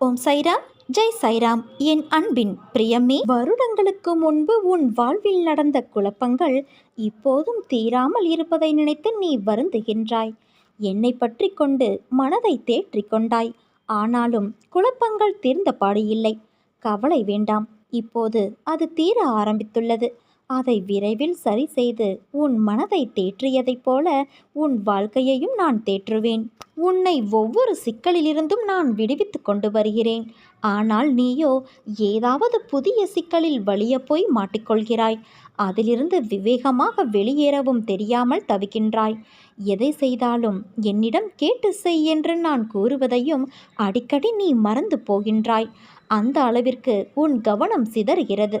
ஓம் சைராம் ஜெய் சைராம். என் அன்பின் பிரியமே வருடங்களுக்கு முன்பு உன் வாழ்வில் நடந்த குழப்பங்கள் இப்போதும் தீராமல் இருப்பதை நினைத்து நீ வருந்துகின்றாய். என்னை பற்றி கொண்டு மனதை தேற்றிக் கொண்டாய். ஆனாலும் குழப்பங்கள் தீர்ந்தபாடு இல்லை. கவலை வேண்டாம். இப்போது அது தீர ஆரம்பித்துள்ளது. அதை விரைவில் சரி செய்து உன் மனதை தேற்றியதைப் போல உன் வாழ்க்கையையும் நான் தேற்றுவேன். உன்னை ஒவ்வொரு சிக்கலிலிருந்தும் நான் விடுவித்து கொண்டு வருகிறேன். ஆனால் நீயோ ஏதாவது புதிய சிக்கலில் வலிய போய் மாட்டிக்கொள்கிறாய். அதிலிருந்து விவேகமாக வெளியேறவும் தெரியாமல் தவிக்கின்றாய். எதை செய்தாலும் என்னிடம் கேட்டு செய் என்று நான் கூறுவதையும் அடிக்கடி நீ மறந்து போகின்றாய். அந்த அளவிற்கு உன் கவனம் சிதறுகிறது.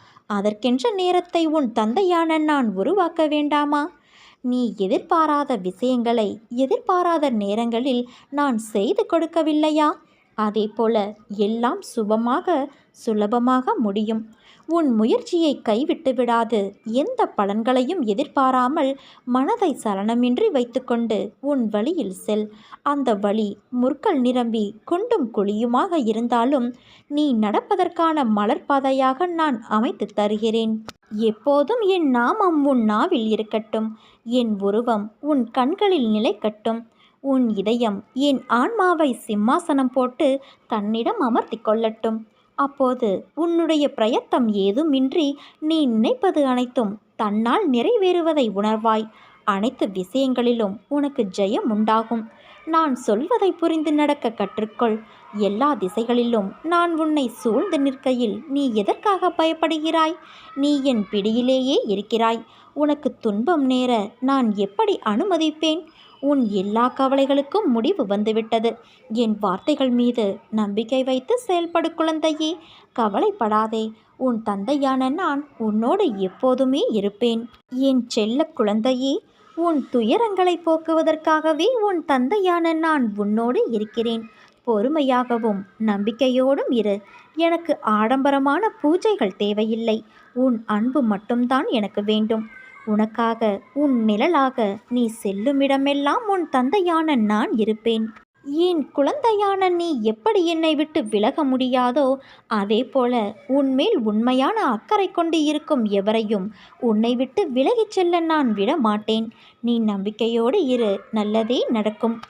அதற்கென்ற நேரத்தை உன் தந்தையான நான் உருவாக்க வேண்டாமா? நீ எதிர்பாராத விஷயங்களை எதிர்பாராத நேரங்களில் நான் செய்து கொடுக்கவில்லையா? அதே போல எல்லாம் சுபமாக சுலபமாக முடியும். உன் முயற்சியை கைவிட்டு விடாது. எந்த பலன்களையும் எதிர்பாராமல் மனதை சலனமின்றி வைத்துக்கொண்டு உன் வழியில் செல். அந்த வழி முற்கள் நிரம்பி குண்டும் குழியுமாக இருந்தாலும் நீ நடப்பதற்கான மலர்பாதையாக நான் அமைத்து தருகிறேன். எப்போதும் என் நாமம் உன் நாவில் இருக்கட்டும். என் உருவம் உன் கண்களில் நிலைக்கட்டும். உன் இதயம் என் ஆன்மாவை சிம்மாசனம் போட்டு தன்னிடம் அமர்த்தி கொள்ளட்டும். அப்போது உன்னுடைய பிரயத்தம் ஏதுமின்றி நீ நினைப்பது அனைத்தும் தன்னால் நிறைவேறுவதை உணர்வாய். அனைத்து விஷயங்களிலும் உனக்கு ஜெயம் உண்டாகும். நான் சொல்வதை புரிந்து நடக்க கற்றுக்கொள். எல்லா திசைகளிலும் நான் உன்னை சூழ்ந்து நிற்கையில் நீ எதற்காக பயப்படுகிறாய்? நீ என் பிடியிலேயே இருக்கிறாய். உனக்கு துன்பம் நேர நான் எப்படி அனுமதிப்பேன்? உன் எல்லா கவலைகளுக்கும் முடிவு வந்துவிட்டது. என் வார்த்தைகள் மீது நம்பிக்கை வைத்து செயல்படு குழந்தையே கவலைப்படாதே. உன் தந்தையான நான் உன்னோடு எப்போதுமே இருப்பேன். என் செல்ல குழந்தையே உன் துயரங்களை போக்குவதற்காகவே உன் தந்தையான நான் உன்னோடு இருக்கிறேன். பொறுமையாகவும் நம்பிக்கையோடும் இரு. எனக்கு ஆடம்பரமான பூஜைகள் தேவையில்லை. உன் அன்பு மட்டும்தான் எனக்கு வேண்டும். உனக்காக உன் நிழலாக நீ செல்லுமிடமெல்லாம் உன் தந்தையான நான் இருப்பேன். என் குழந்தையான நீ எப்படி என்னை விட்டு விலக முடியாதோ அதே போல உன்மேல் உண்மையான அக்கறை கொண்டு இருக்கும் எவரையும் உன்னை விட்டு விலகிச் செல்ல நான் விட மாட்டேன் நீ நம்பிக்கையோடு இரு நல்லதே நடக்கும்.